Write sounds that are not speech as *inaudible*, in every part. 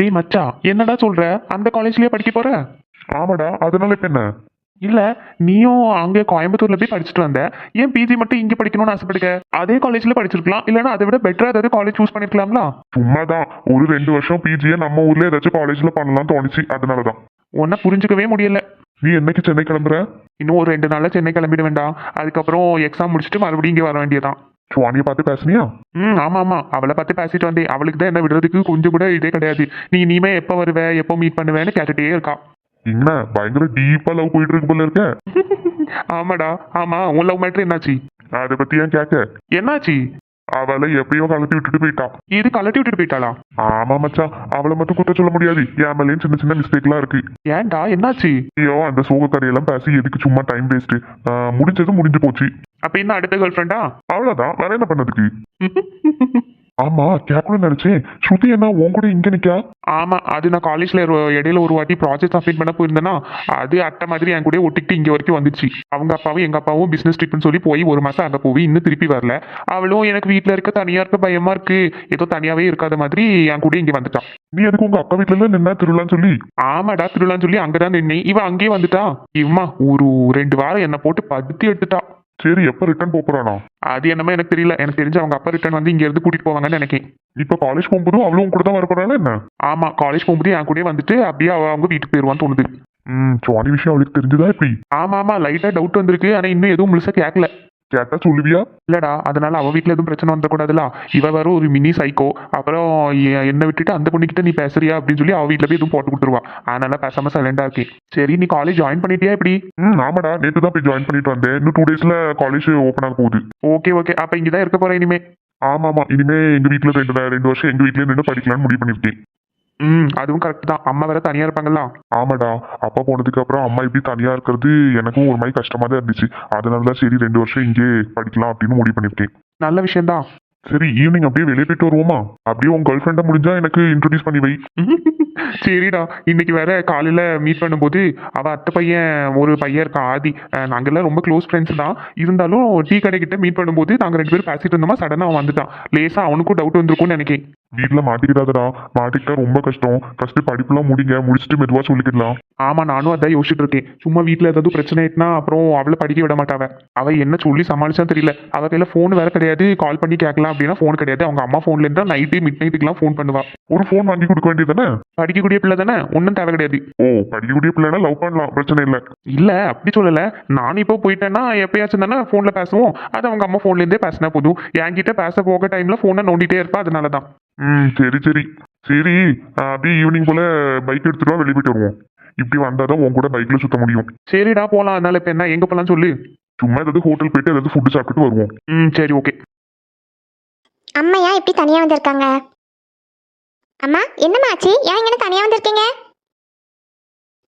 டேய் மச்சான் என்னடா சொல்ற? அந்த காலேஜ்லயே படிக்க போற? ஆமாடா அதனால இப்ப என்ன? இல்ல நீயும் அங்க கோயம்புத்தூர்ல போய் படிச்சுட்டு வந்த. ஏன் பிஜி மட்டும் இங்க படிக்கணும்னு ஆசைப்படுங்க அதே காலேஜ்ல படிச்சிருக்கலாம். இல்லைன்னா அதை விட பெட்டரா ஏதாவது காலேஜ் சூஸ் பண்ணிருக்கலாம்ல? சும்மாதான். ஒரு ரெண்டு வருஷம் பிஜியை நம்ம ஊர்ல ஏதாச்சும் காலேஜ்ல பண்ணலாம்னு தோணுச்சு. அதனாலதான். உன்னை புரிஞ்சுக்கவே முடியல. நீ என்னைக்கு சென்னை கிளம்புற? இன்னும் ஒரு ரெண்டு நாள்ல சென்னை கிளம்பிட வேண்டாம் அதுக்கப்புறம் எக்ஸாம் முடிச்சுட்டு மறுபடியும் இங்க வர வேண்டியதான் சுவானியை பார்த்து பேசுனியா? ம் ஆமா ஆமா அவளை பார்த்து பேசிட்டு வந்தேன். அவளுக்கு தான் என்ன விடுறதுக்கு கொஞ்சம் கூட இதே கிடையாது. நீ இனிமே எப்போ வருவ எப்போ மீட் பண்ணுவேன்னு கேட்டுட்டே இருக்கா. என்ன பயங்கர டீப்பா லவ் போயிட்டு இருக்கு போல இருக்க? *laughs* ஆமாடா. ஆமா உன் லவ் மேட்ரு என்னாச்சு? அதை பத்தி ஏன் கேட்க? என்னாச்சு? அவளை எப்படியோ கலத்தி விட்டுட்டு போயிட்டா. இது கலட்டி விட்டுட்டு போயிட்டாளா? ஆமா மச்சான் அவளை மட்டும் குற்றம் சொல்ல முடியாது. என் மேலேயும் சின்ன சின்ன மிஸ்டேக்லாம் இருக்கு. ஏன்டா? என்னாச்சு? ஐயோ அந்த சோக கதையெல்லாம் பேசி எதுக்கு சும்மா டைம் வேஸ்ட் முடிஞ்சது முடிஞ்சு போச்சு. அப்ப என்ன அடுத்த கேர்ள் ஃப்ரெண்டா அவ்வளவுதான். வேற என்ன பண்ணதுக்கு? *laughs* ஆமா கேட்கணும்னு நினைச்சேன். ஸ்ருதி என்ன உன் கூட இங்க நிக்கா? ஆமா அது நான் காலேஜ்ல இடையில ஒரு வாட்டி ப்ராஜெக்ட் சப்மிட் பண்ண போயிருந்தேன்னா அது அட்டை மாதிரி என் கூட ஒட்டிக்கிட்டு இங்க வரைக்கும் வந்துச்சு. அவங்க அப்பாவும் எங்க அப்பாவும் பிசினஸ் ட்ரிப்னு சொல்லி போய் ஒரு மாசம் அங்க போய் இன்னும் திருப்பி வரல. அவளும் எனக்கு வீட்ல இருக்க தனியா இருக்க பயமா இருக்கு. ஏதோ தனியாவே இருக்காத மாதிரி என் கூட இங்க வந்துட்டான் நீ எதுக்கு உங்க அக்கா வீட்டுல நின்னா திருவிழான்னு சொல்லி? ஆமாடா திருவிழான்னு சொல்லி அங்கதான் நின்னேன். இவன் அங்கேயே வந்துட்டா. இவமா ஒரு ரெண்டு வாரம் என்னை போட்டு படுத்தி எடுத்துட்டா. சரி எப்ப ரிட்டர்ன் போறானா அது என்னமோ எனக்கு தெரியல. எனக்கு தெரிஞ்சு அவங்க அப்பா ரிட்டர்ன் வந்து இங்க இருந்து கூட்டிட்டு போவாங்கன்னு நினைக்கிறேன். இப்ப காலேஜ் போகும்போதும் அவளும் கூட தான் வரப்போறாளா என்ன? ஆமா காலேஜ் போகும்போது என் கூடயே வந்துட்டு அப்படியே அவ அவங்க வீட்டுக்கு போயிருவான்னு தோணுது. ம் சுவானி விஷயம் அவளுக்கு தெரிஞ்சுதா எப்படி? ஆமா ஆமா லைட்டா டவுட் வந்திருக்கு. ஆனா இன்னும் எதுவும் முழுசா கேட்கல கேட்டா சொல்லுவியா? இல்லடா அதனால அவ வீட்ல எதுவும் பிரச்சனை வந்துடக்கூடாதுல இவ வேற ஒரு மினி சைக்கோ அப்புறம் என்னை விட்டுட்டு அந்த பொண்ணுகிட்ட நீ பேசுறியா அப்படின்னு சொல்லி அவ வீட்ல போய் எதுவும் போட்டு கொடுத்துருவா. அதனால பேசாம சைலண்டா இருக்கேன். சரி நீ காலேஜ் ஜாயின் பண்ணிட்டியா இப்படி ம் ஆமாடா. நேத்து தான் போய் ஜாயின் பண்ணிட்டு வந்தேன். இன்னும் டூ டேஸ்ல காலேஜ் ஓப்பன் ஆக போகுது. ஓகே ஓகே அப்ப இங்கதான் இருக்க போறேன் இனிமே. ஆமா ஆமா இனிமே எங்க வீட்ல ரெண்டு ரெண்டு வருஷம் எங்க வீட்லயே நின்று படிக்கலாம்னு முடிவு பண்ணிருக்கேன். ம் அதுவும் கரெக்ட் தான். அம்மா வேற தனியா இருப்பாங்களா ஆமாடா. அப்பா போனதுக்கு அப்புறம் அம்மா இப்படி தனியா இருக்கிறது எனக்கும் ஒரு மாதிரி கஷ்டமா தான் இருந்துச்சு. அதனால தான் சரி ரெண்டு வருஷம் இங்கே படிக்கலாம் அப்படின்னு முடிவு பண்ணிருக்கேன் நல்ல விஷயம்தான் சரி ஈவினிங் அப்படியே வெளியே போயிட்டு வருவோமா? அப்படியே உன் கேர்ள் ஃப்ரெண்டை முடிஞ்சா எனக்கு இன்ட்ரோடியூஸ் பண்ணி வை. *laughs* சரிடா. இன்னைக்கு வேற காலையில மீட் பண்ணும்போது அவ அத்தை பையன் ஒரு பையன் இருக்கான் ஆதி. நாங்கெல்லாம் ரொம்ப க்ளோஸ் ஃப்ரெண்ட்ஸ் தான். இருந்தாலும் டீ கடைக்கிட்ட மீட் பண்ணும்போது நாங்க ரெண்டு பேரும் பேசிட்டு இருந்தோமா சடனா அவன் வந்துட்டான். லேசா அவனுக்கும் டவுட் வந்திருக்கும்னு நினைக்கிறேன் வீட்டில் மாட்டிக்கிறாதடா மாட்டிக்கிட்டா ரொம்ப கஷ்டம். ஃபர்ஸ்ட் படிப்புலாம் முடிங்க. முடிச்சுட்டு மெதுவாக சொல்லிக்கிடலாம். ஆமா நானும் அதான் யோசிச்சுட்டு இருக்கேன். சும்மா வீட்ல ஏதாவது பிரச்சனை ஆயிட்டுனா அப்புறம் அவளை படிக்க விட மாட்டாவ. அவ என்ன சொல்லி சமாளிச்சான்னு தெரியல. அவ கையில ஃபோன் வேற கிடையாது. கால் பண்ணி கேட்கலாம் அப்படின்னா ஃபோன் கிடையாது. அவங்க அம்மா ஃபோன்ல இருந்தா நைட்டு மிட் நைட்டுக்குலாம் ஃபோன் பண்ணுவா. ஒரு ஃபோன் வாங்கி கொடுக்க வேண்டியதானே படிக்கக்கூடிய பிள்ளை தானே? ஒன்றும் தேவை கிடையாது. ஓ படிக்கக்கூடிய பிள்ளைனா லவ் பண்ணலாம். பிரச்சனை இல்லை. இல்ல அப்படி சொல்லல. நானும் இப்போ போயிட்டேன்னா எப்பயாச்சும் தானே ஃபோன்ல பேசுவோம். அது அவங்க அம்மா ஃபோன்ல இருந்தே பேசினா போதும். என்கிட்ட பேச போக டைம்ல ஃபோனை நோண்டிட்டே இருப்பா. அதனால தான் ம் சரி சரி. சரி அப்படியே ஈவினிங் போல பைக் எடுத்துட்டு வா வெளியே போயிட்டு வருவோம். இப்படி வந்தாதான் உன் கூட பைக்ல சுத்த முடியும். சரிடா போலாம். அதனால இப்போ என்ன? எங்க போலாம் சொல்லு. சும்மா ஏதாவது ஹோட்டல் போயிட்டு ஏதாவது ஃபுட்டு சாப்பிட்டுட்டு வருவோம். ம் சரி ஓகே அம்மா ஏன் இப்படி தனியா வந்திருக்காங்க. அம்மா என்னம்மா ஆச்சு? ஏன் இங்கே தனியா வந்திருக்கீங்க?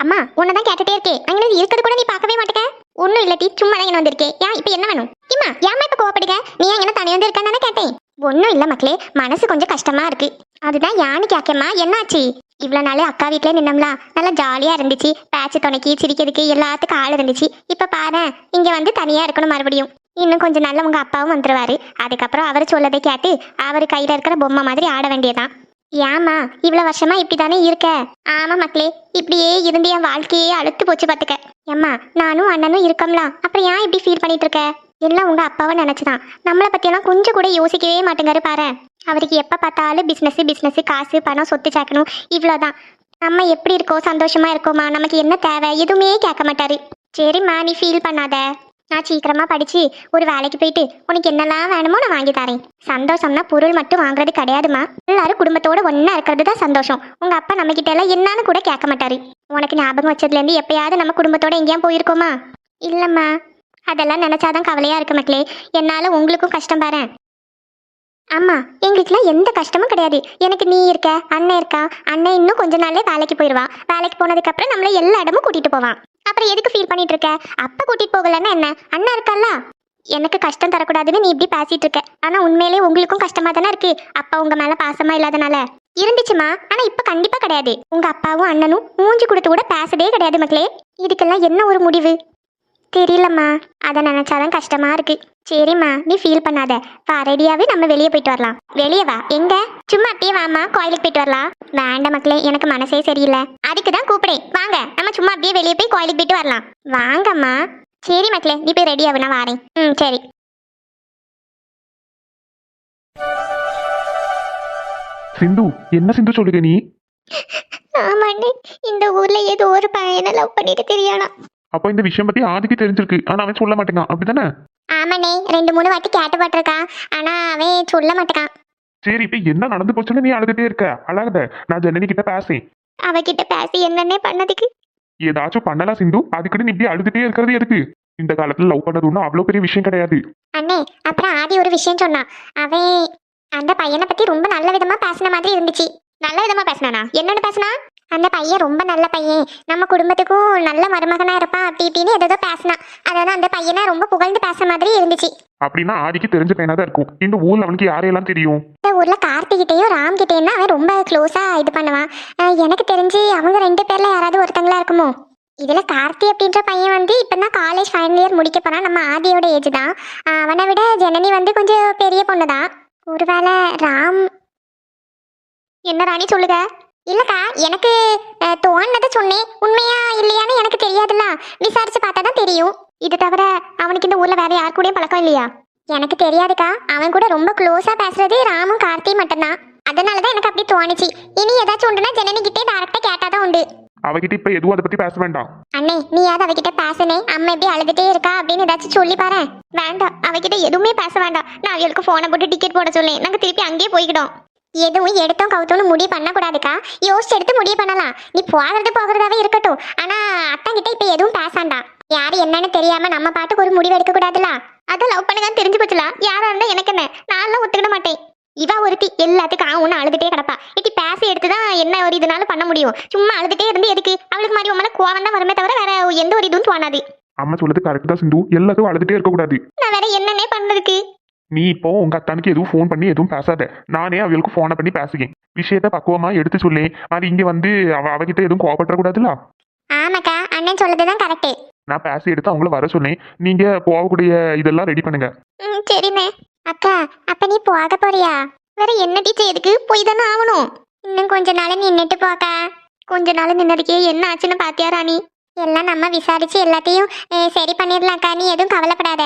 அம்மா உன்னை தான் கேட்டுட்டே இருக்கேன். அங்கே இருக்கிறது கூட நீ பார்க்கவே மாட்டேங்க. ஒன்றும் இல்லை டீ சும்மா தான் இங்கே வந்திருக்கேன். ஏன் இப்போ என்ன வேணும்? இம்மா ஏம்மா இப்போ கோவப்படுங்க நீ எங்கே தனியா வந்திருக்கான்னு தானே கேட்டேன். ஒன்றும் இல்லை மக்களே மனசு கொஞ்சம் கஷ்டமா இருக்கு. அதுதான் யானு கேட்கம்மா என்னாச்சு? இவ்வளோ நாள் அக்கா வீட்டிலே நின்னோம்ல நல்லா ஜாலியாக இருந்துச்சு. பேச்சு துணைக்கி சிரிக்கிறதுக்கு எல்லாத்துக்கும் ஆள் இருந்துச்சு. இப்போ பாரு இங்கே வந்து தனியாக இருக்கணும் மறுபடியும். இன்னும் கொஞ்சம் நாளில் உங்க அப்பாவும் வந்துருவாரு. அதுக்கப்புறம் அவர் சொல்லதை கேட்டு அவர் கையில இருக்கிற பொம்மை மாதிரி ஆட வேண்டியதான் ஏமா இவ்வளோ வருஷமா இப்படிதானே இருக்க? ஆமா மக்களே இப்படியே இருந்து என் வாழ்க்கையே அழுத்து போச்சு பார்த்துக்க ஏம்மா நானும் அண்ணனும் இருக்கோம்ல. அப்புறம் ஏன் இப்படி ஃபீல் பண்ணிட்டு இருக்க? எல்லாம் உங்கள் அப்பாவை நினச்சிதான். நம்மளை பற்றியெல்லாம் கொஞ்சம் கூட யோசிக்கவே மாட்டேங்காரு பாரு. அவருக்கு எப்போ பார்த்தாலும் பிசினஸ் பிசினஸ் காசு பணம் சொத்து சேர்க்கணும். இவ்வளோதான் நம்ம எப்படி இருக்கோம்? சந்தோஷமா இருக்கோமா? நமக்கு என்ன தேவை? எதுவுமே கேட்க மாட்டாரு. சரிம்மா நீ ஃபீல் பண்ணாத. நான் சீக்கிரமாக படித்து ஒரு வேலைக்கு போயிட்டு உனக்கு என்னெல்லாம் வேணுமோ நான் வாங்கி தரேன். சந்தோஷம்னா பொருள் மட்டும் வாங்குறது கிடையாதுமா எல்லாரும் குடும்பத்தோட ஒன்றா இருக்கிறது தான் சந்தோஷம். உங்கள் அப்பா நம்ம கிட்ட எல்லாம் என்னன்னு கூட கேட்க மாட்டாரு. உனக்கு ஞாபகம் வச்சதுலேருந்து எப்பயாவது நம்ம குடும்பத்தோட எங்கேயும் போயிருக்கோமா? இல்லைம்மா. அதெல்லாம் நினைச்சாதான் கவலையா இருக்கு மக்களே. என்னால உங்களுக்கும் கஷ்டம் பாரு அம்மா எங்களுக்குலாம் எந்த கஷ்டமும் கிடையாது. எனக்கு நீ இருக்க அண்ணன் இருக்கா? அண்ணன் இன்னும் கொஞ்ச நாளே வேலைக்கு போயிடுவா வேலைக்கு போனதுக்கு அப்புறம் நம்மள எல்லா இடமும் கூட்டிட்டு போவான். அப்புறம் எதுக்கு ஃபீல் பண்ணிட்டு இருக்க? அப்பா கூட்டிட்டு போகலன்னா என்ன? அண்ணா இருக்கல்ல எனக்கு கஷ்டம் தரக்கூடாதுன்னு நீ இப்படி பேசிட்டு இருக்க. ஆனா உண்மையிலே உங்களுக்கும் கஷ்டமா தானே இருக்கு? அப்பா உங்க மேல பாசமா இல்லாதனால. இருந்துச்சுமா ஆனா இப்ப கண்டிப்பா கிடையாது. உங்க அப்பாவும் அண்ணனும் மூஞ்சி கொடுத்து கூட பேசதே கிடையாது மக்களே. இதுக்கெல்லாம் என்ன ஒரு முடிவு? தெரியலம்மா. அதை நினைச்சாதான் கஷ்டமா இருக்கு. சரிம்மா நீ ஃபீல் பண்ணாத. வா ரெடியாவே நம்ம வெளியே போயிட்டு வரலாம். வெளியே வா. எங்க? சும்மா அப்படியே வாம்மா கோயிலுக்கு போயிட்டு வரலாம். வேண்டாம் மக்களே எனக்கு மனசே சரியில்லை. அதுக்கு தான் கூப்பிடேன். வாங்க நம்ம சும்மா அப்படியே வெளியே போய் கோயிலுக்கு போயிட்டு வரலாம். வாங்கம்மா. சரி மக்களே நீ போய் ரெடியாகு நான் வாரேன். ம் சரி. சிந்து என்ன சிந்து சொல்லுங்க நீ? ஆமாண்ணே இந்த ஊர்ல ஏதோ ஒரு பையனை லவ் பண்ணிட்டு தெரியானா. அப்போ இந்த விஷயம் பத்தி ஆதிக்கு தெரிஞ்சிருக்கு. ஆனா அவன் சொல்ல மாட்டேங்கான். அப்படிதானே ஆமாண்ணே ரெண்டு மூணு வாட்டி கேட்டு போட்டிருக்கான் ஆனா அவன் சொல்ல மாட்டேக்கான் சரி இப்ப என்ன நடந்து போச்சுன்னு நீ அழுதுட்டே இருக்க? அழாத. நான் ஜனனி கிட்ட பேசேன். அவகிட்ட பேசி என்னன்னே பண்ணதுக்கு? ஏதாச்சும் பண்ணலாம் சிந்து? அதுக்குன்னு இப்படி அழுதுட்டே இருக்கிறது எதுக்கு? இந்த காலத்துல லவ் பண்ணது ஒன்றும் அவ்வளோ பெரிய விஷயம் கிடையாது. அண்ணே அப்புறம் ஆதி ஒரு விஷயம் சொன்னான். அவன் அந்த பையனை பத்தி ரொம்ப நல்ல விதமா பேசின மாதிரி இருந்துச்சு. நல்ல விதமா பேசினானா? என்னன்னு பேசினா? அந்த பையன் ரொம்ப நல்ல பையன். நம்ம குடும்பத்துக்கும் நல்ல மருமகனா இருப்பான் அப்படி இப்படின்னு ஏதோ பேசினான். அதாவது அந்த பையனை ரொம்ப புகழ்ந்து பேச மாதிரி இருந்துச்சு. அப்படின்னா ஆதிக்கு தெரிஞ்ச பையனா தான் இருக்கும். இந்த ஊர்ல அவனுக்கு யாரையெல்லாம் தெரியும்? இந்த ஊர்ல கார்த்திகிட்டையும் ராம் கிட்டேயும் அவன் ரொம்ப க்ளோஸா இது பண்ணுவான். எனக்கு தெரிஞ்சு அவங்க ரெண்டு பேர்ல யாராவது ஒருத்தங்களா இருக்குமோ? இதுல கார்த்தி அப்படின்ற பையன் வந்து இப்பதான் காலேஜ் ஃபைனல் இயர் முடிக்க போறான். நம்ம ஆதியோட ஏஜ் தான். அவனை விட ஜனனி வந்து கொஞ்சம் பெரிய பொண்ணு தான் ஒருவேளை ராம் என்ன ராணி சொல்லுங்க? இல்லக்கா எனக்கு தோணுனதை சொன்னேன் உண்மையா இல்லையான்னு எனக்கு தெரியாதுல்ல. விசாரிச்சு பார்த்தா தான் தெரியும். இது தவிர அவனுக்கு இந்த ஊர்ல வேற யார் கூடயும் பழக்கம் இல்லையா? எனக்கு தெரியாதுக்கா. அவன் கூட ரொம்ப க்ளோஸா பேசுறது ராமும் கார்த்தி மட்டும்தான். அதனால தான் எனக்கு அப்படி தோணுச்சு. இனி ஏதாச்சும் உண்டுனா ஜனனி கிட்டே டேரக்டா கேட்டாதான் உண்டு. அவகிட்ட இப்ப எதுவும் அதை பத்தி பேச வேண்டாம். அண்ணே நீயாவது அவகிட்ட பேசுனே. அம்மா எப்படி அழுதுட்டே இருக்கா அப்படின்னு ஏதாச்சும் சொல்லி பாரு வேண்டாம் அவகிட்ட எதுவுமே பேச வேண்டாம். நான் அவளுக்கு போனை போட்டு டிக்கெட் போட சொல்லேன். நாங்க திருப்பி அங்கேயே போய்க்கிட்டோம். எதுவும் எடுத்தோம் கவுத்தோன்னு முடிவு பண்ணக்கூடாதுக்கா. யோசிச்சு எடுத்து முடிவு பண்ணலாம். நீ போகிறது போகிறதாவே இருக்கட்டும். ஆனா அத்தான் கிட்ட இப்ப எதுவும் பேசாண்டாம். யாரு என்னன்னு தெரியாம நம்ம பாட்டுக்கு ஒரு முடிவு எடுக்க கூடாதுல அதான் லவ் பண்ணுங்கன்னு தெரிஞ்சு போச்சுலாம் யாரா இருந்தா எனக்கு என்ன? நான்லாம் ஒத்துக்கிட மாட்டேன். இவ ஒருத்தி எல்லாத்துக்கும் ஆ ஒன்று அழுதுட்டே கிடப்பா. இட்டி பேசி எடுத்து தான் என்ன ஒரு இதுனாலும் பண்ண முடியும். சும்மா அழுதுட்டே இருந்து எதுக்கு? அவளுக்கு மாதிரி மேல கோவம் தான் வருமே தவிர வேற எந்த ஒரு இதுவும் தோணாது. அம்மா சொல்றது கரெக்ட் தான் சிந்து. எல்லாத்தையும் அழுதுட்டே இருக்க கூடாது நான் வேற என்னன்னே பண்றதுக்கு நீ இப்போ உங்க அத்தானுக்கு எதுவும் ஃபோன் பண்ணி எதுவும் பேசாத. நானே அவளுக்கு ஃபோனை பண்ணி பேசுகிறேன். விஷயத்த பக்குவமா எடுத்து சொல்லி. அது இங்க வந்து அவ அவகிட்ட எதுவும் கோவப்பட கூடாதுல்ல ஆமாக்கா அண்ணன் சொல்றதுதான் கரெக்ட் நான் பேசி எடுத்து அவங்கள வர சொன்னேன் நீங்க போகக்கூடிய இதெல்லாம் ரெடி பண்ணுங்க. ம் சரிண்ணே. அக்கா அப்ப நீ போக போறியா? வேற என்ன டீச்சர் எதுக்கு போய் தானே ஆகணும். இன்னும் கொஞ்ச நாள் நின்னுட்டு போக்கா கொஞ்ச நாள் நின்னதுக்கே என்ன ஆச்சுன்னு பாத்தியா ராணி? எல்லாம் நம்ம விசாரிச்சு எல்லாத்தையும் சரி பண்ணிடலாம்க்கா. நீ எதுவும் கவலைப்படாத.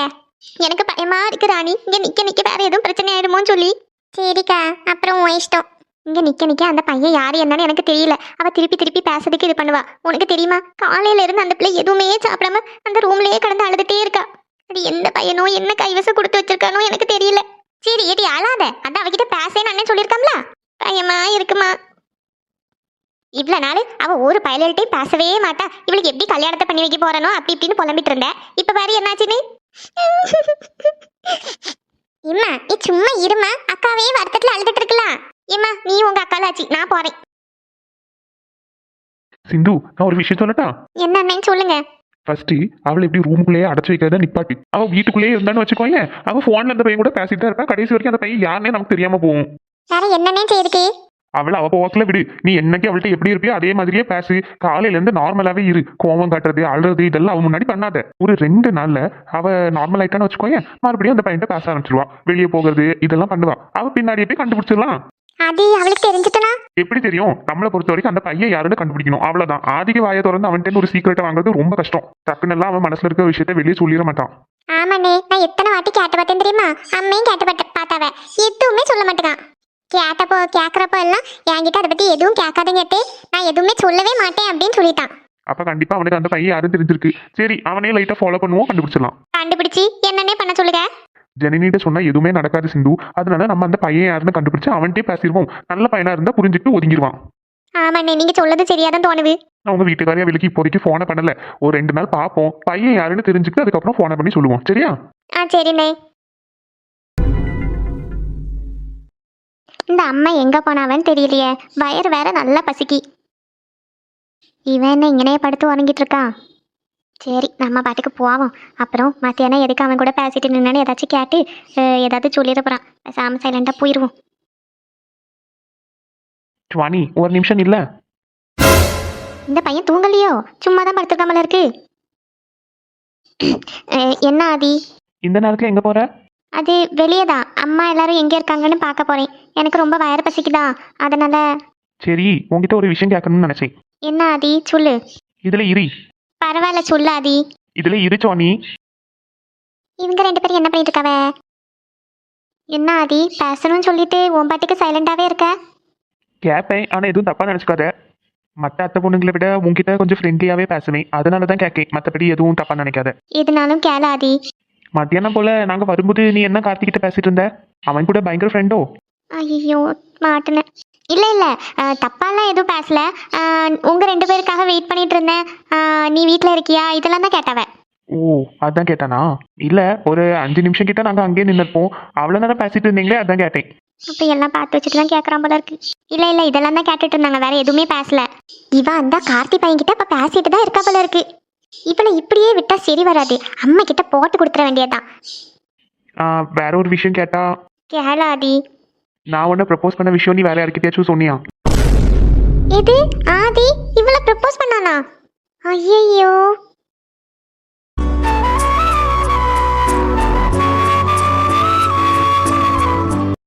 எனக்கு பயமா இருக்கு ராணி. இங்க நிக்க நிக்க வேற எதுவும் பிரச்சனை ஆயிடுமோன்னு சொல்லி. சரிக்கா அப்புறம் உன் இஷ்டம். இங்க நிக்க நிக்க அந்த பையன் யாரு என்னன்னு எனக்கு தெரியல. அவ திருப்பி திருப்பி பேசுறதுக்கு இது பண்ணுவா. உனக்கு தெரியுமா? காலையில இருந்து அந்த பிள்ளை எதுவுமே சாப்பிடாம அந்த ரூம்லயே கடந்து அழுதுட்டே இருக்கா. அது எந்த பையனோ என்ன கைவசம் கொடுத்து வச்சிருக்கானோ எனக்கு தெரியல. சரி ஏடி அழாத. அதான் அவகிட்ட பேசேன்னு அண்ணன் சொல்லியிருக்காம்ல. பயமா இருக்குமா? இவ்வளவு நாள் அவ ஒரு பயல்கிட்டையும் பேசவே மாட்டா. இவளுக்கு எப்படி கல்யாணத்தை பண்ணி வைக்க போறானோ அப்படி இப்படின்னு புலம்பிட்டு இருந்தேன் இப்ப பாரு என்னாச்சுன்னு? இம்மா நீ சும்மா இருமா. அக்காவே வருத்தத்துல அழுதுட்டு இருக்கலாம். ஏம்மா நீ உங்க அக்காலாச்சு நான் போறேன். சிந்து நான் ஒரு விஷயம் சொல்லட்டா? என்னன்னு சொல்லுங்க. ஃபர்ஸ்ட் அவளை எப்படி ரூமுக்குள்ளேயே அடைச்சு வைக்கிறத நிப்பாட்டி. அவ வீட்டுக்குள்ளேயே இருந்தான்னு வச்சுக்கோங்க அவ போன்ல அந்த பையன் கூட பேசிட்டு தான் இருப்பா. கடைசி வரைக்கும் அந்த பையன் யாருன்னே நமக்கு தெரியாம போகும். வேற என்னன்னே செய்யுதுக்கு அவளை அவ போக்கல விடு. நீ என்னைக்கு அவள்கிட்ட எப்படி இருப்பியோ அதே மாதிரியே பேசு. காலையில இருந்து நார்மலாவே இரு. கோவம் காட்டுறது அழுறது இதெல்லாம் அவ முன்னாடி பண்ணாத. ஒரு ரெண்டு நாள்ல அவ நார்மல் ஆயிட்டான்னு வச்சுக்கோங்க மறுபடியும் அந்த பையன்கிட்ட பேச ஆரம்பிச்சிருவா. வெளியே போகிறது இதெல்லாம் பண்ணுவா. அவ பின்னாடியே போய் கண்டுபிடிச்சிடலாம். அது அவளுக்கு தெரிஞ்சுட்டனா? எப்படி தெரியும்? நம்மளை பொறுத்த வரைக்கும் அந்த பையன் யாருன்னு கண்டுபிடிக்கணும். அவ்வளவுதான். ஆதிக வாயை திறந்து அவன்கிட்ட ஒரு சீக்கிரட்டை வாங்குறது ரொம்ப கஷ்டம். டக்குன்னு எல்லாம் அவன் மனசுல இருக்க விஷயத்த வெளியே சொல்லிட மாட்டான். ஆமாண்ணே. நான் எத்தனை வாட்டி கேட்டு பார்த்தேன் தெரியுமா? அம்மையும் கேட்டு பார்த்த பார்த்தாவ. எதுவுமே சொல்ல மாட்டேங்கான் கேட்டப்போ கேட்குறப்போ எல்லாம் என்கிட்ட அதை பற்றி எதுவும் கேட்காதுங்க அத்தே. நான் எதுவுமே சொல்லவே மாட்டேன் அப்படின்னு சொல்லிட்டான். அப்ப கண்டிப்பா அவனுக்கு அந்த பையன் யாரும் தெரிஞ்சிருக்கு. சரி அவனே லைட்டா ஃபாலோ பண்ணுவோம் கண்டுபிடிச்சிடலாம். கண்டுபிடிச்சி என்னன்னே பண்ண சொல்லுங்க. ஜனனிட்ட சொன்னா எதுவுமே நடக்காது சிந்து. அதனால நம்ம அந்த பையன் யாருன்னு கண்டுபிடிச்சு அவன்கிட்டே பேசிடுவோம். நல்ல பையனா இருந்தா புரிஞ்சுட்டு ஒதுங்கிடுவான். ஆமாண்ணே நீங்கள் சொல்லது சரியாதான் தோணுது. உங்க வீட்டுக்காரையா விலைக்கு இப்போதைக்கு ஃபோனை பண்ணல. ஒரு ரெண்டு நாள் பார்ப்போம். பையன் யாருன்னு தெரிஞ்சுக்கிட்டு அதுக்கப்புறம் ஃபோனை பண்ணி சொல்லுவோம். சரியா? ஆ சரிண்ணே. இந்த அம்மா எங்க போனாவன்னு தெரியலையே. வயிறு வேற நல்லா பசிக்கி. இவன் என்ன இங்கனே படுத்து உறங்கிட்டு இருக்கான் சரி நம்ம பாட்டுக்கு போவோம். அப்புறம் மத்தியானம் எதுக்கு அவன் கூட பேசிட்டு நின்னு ஏதாச்சும் கேட்டு ஏதாவது சொல்லிட போறான். பேசாம சைலண்டா போயிடுவோம் சுவானி ஒரு நிமிஷம் இல்ல இந்த பையன் தூங்கலையோ? சும்மா தான் படுத்துருக்காமல இருக்கு. *clears throat* என்ன ஆதி? இந்த நேரத்துல எங்க போற? அது வெளியே தான். அம்மா எல்லாரும் எங்கே இருக்காங்கன்னு பார்க்க போகிறேன் எனக்கு ரொம்ப வயறு பசிக்குதா? அதனால சரி உங்ககிட்ட ஒரு விஷயம் கேட்கணும்னு நினைச்சேன். என்ன ஆதி? சொல்லு. இதுல இரி. பரவாயில்ல சொல்லு ஆதி. இதுல இரு சோனி. இவங்க ரெண்டு பேரும் என்ன பண்ணிட்டு இருக்காவ? என்ன ஆதி? பேசணும்னு சொல்லிட்டு உன் பாட்டுக்கு சைலண்டாவே இருக்க? கேட்பேன் ஆனா எதுவும் தப்பா நினைச்சுக்காத. மற்ற அத்தை பொண்ணுங்களை விட உங்ககிட்ட கொஞ்சம் ஃப்ரெண்ட்லியாவே பேசுவேன். அதனால தான் கேட்கேன். மற்றபடி எதுவும் தப்பா நினைக்காத. எதுனாலும் கேள ஆதி. மத்தியானம் போல நாங்க வரும்போது நீ என்ன கார்த்திகிட்ட பேசிட்டு இருந்த? அவன் கூட பயங்கர ஃப்ரெண்டோ ஐயோ மாட்டினேன் இல்லை இல்லை. தப்பாலாம் எதுவும் பேசல. உங்க ரெண்டு பேருக்காக வெயிட் பண்ணிட்டு இருந்தேன். நீ வீட்டில் இருக்கியா? இதெல்லாம் தான் கேட்டவ. ஓ அதான் கேட்டானா? இல்ல ஒரு அஞ்சு நிமிஷம் கிட்ட நாங்க அங்கேயே நின்றுப்போம் அவ்வளவு நேரம் பேசிட்டு இருந்தீங்களே அதான் கேட்டேன். அப்போ எல்லாம் பார்த்து வச்சுட்டு தான் கேட்குறான் போல இருக்கு. இல்லை இல்லை. இதெல்லாம் தான் கேட்டுட்டு இருந்தாங்க. வேற எதுவுமே பேசல. இவ அந்த கார்த்தி பையன்கிட்ட இப்போ பேசிட்டு தான் இருக்கா போல இருக்கு. இவளை இப்படியே விட்டா சரி வராது. அம்மா கிட்ட போட்டு கொடுத்துட வேண்டியதுதான். ஆ, வேற ஒரு விஷயம் கேட்டா? கேளாதி நான் உன்ன ப்ரப்போஸ் பண்ண விஷயம் நீ வேற யார்கிட்டயாச்சும் சொன்னியா? இது ஆதி இவளை ப்ரப்போஸ் பண்ணானா? ஐயையோ.